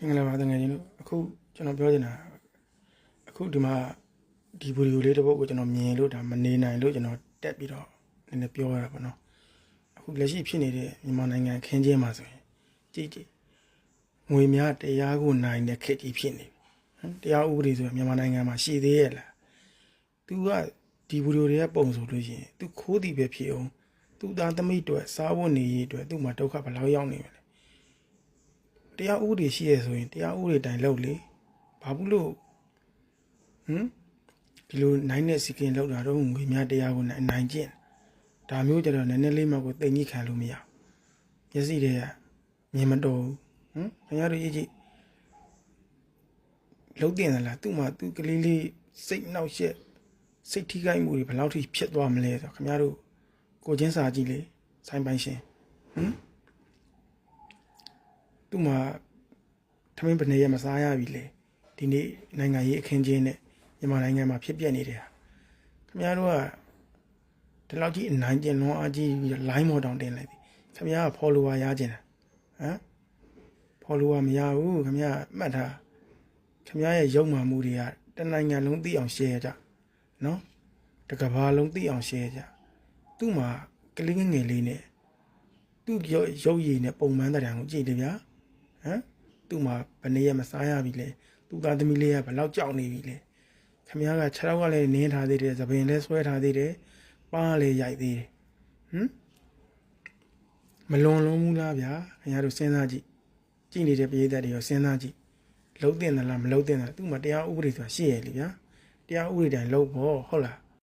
မင်္ဂလာပါတငယ်ချင်းတို့အခုကျွန်တော်ပြောချင်တာအခုဒီမှာဒီဗီဒီယိုလေးတစ်ပုဒ်ကိုကျွန်တော်မြင်လို့ဒါမနေနိုင်လို့ကျွန်တော်တက်ပြီးတော့နည်းနည်းပြောရတာပေါ့နော်အခုလက်ရှိဖြစ်နေတဲ့မြန်မာနိုင်ငံခင်းကျင်းမှာဆိုရင်ကြည်ကြည်ငွေများတရားကိုနိုင်တဲ့ခက်ကြီးဖြစ်နေပြီတရားဥပဒေဆိုရင်မြန်မာနိုင်ငံမှာရှိသေးရဲ့လားသူကဒီဗီဒီယိုတွေကပုံဆိုလို့ရှိရင်သူခိုးသည်ပဲဖြစ်အောင်သူသားသမီးတွေစားဝတ်နေရေးအတွက်သူ့မှာဒုက္ခဘယ်လောက်ရောက်နေမလဲ တရားဥပဒေရှိရဆိုရင်တရားဥပဒေတိုင်းလုပ်လေဘာဘူးလို့ဟမ်ဒီလိုနိုင်တဲ့စီကင်လောက်တာတော့ငွေများတရားကိုနိုင်နိုင်ကျင့်ဒါမျိုးကြတော့နည်းနည်းလေးမှကိုတိတ်ကြီးခံလို့မရဘူးမျက်စိတွေကမြင်မတော်ဘူးဟမ်ခင်ဗျားတို့ရေးကြည့်လုံးတင်သလားသူ့မှာသူ့ကလေးလေးစိတ်နှောက်ရက်စိတ်ထိခိုက်မှုတွေဘယ်လောက်ထိဖြစ်သွားမလဲဆိုတော့ခင်ဗျားတို့ကိုချင်းစာကြည့်လေဆိုင်ပိုင်ရှင်ဟမ် သူ့မှာထမင်းပနေရမစားရပြီလေဒီနေ့နိုင်ငံရေးအခင်းချင်းနဲ့မြန်မာနိုင်ငံမှာဖြစ်ပျက်နေတဲ့ဟာခင်ဗျားတို့ကဒီလောက်ကြီးအနိုင်ကျင်လွန်အားကြီးပြီးတော့ line မော်တောင်တင်လိုက်ပြီခင်ဗျားက follower ရကျင်တာဟမ် follower မရဘူးခင်ဗျားမှတ်ထားခင်ဗျားရဲ့ရုပ်မှမှုတွေကတနိုင်ငံလုံးသိအောင် share ကြနော်တကဘာလုံးသိအောင် share ကြသူ့မှာကလေးငယ်ငယ်လေးနဲ့သူ့ရုပ်ရုပ်ရည်နဲ့ပုံမှန်တဲ့တံကိုကြည့်တယ်ဗျာဟ မ်သူ့မှာဘယ်နေရမစားရပြီလဲသူ့သားသမီးလေးကဘယ်လောက်ကြောက်နေပြီလဲခမ ्या ကခြေထောက်ကလည်းနင်းထားသေးတယ်သပင်လည်းဆွဲထားသေးတယ်ပါးလည်းရိုက်သေးတယ်ဟမ်မလွန်လုံးဘူးလားဗျာခင်ဗျားတို့စဉ်းစားကြည့်ကြည့်နေတဲ့ပြည်သက်တွေရောစဉ်းစားကြည့်လုံးတင်သလားမလုံးတင်သလားသူ့မှာတရားဥပဒေဆိုတာရှိရလေဗျာတရားဥပဒေတိုင်းလုံးဖို့ဟုတ်လား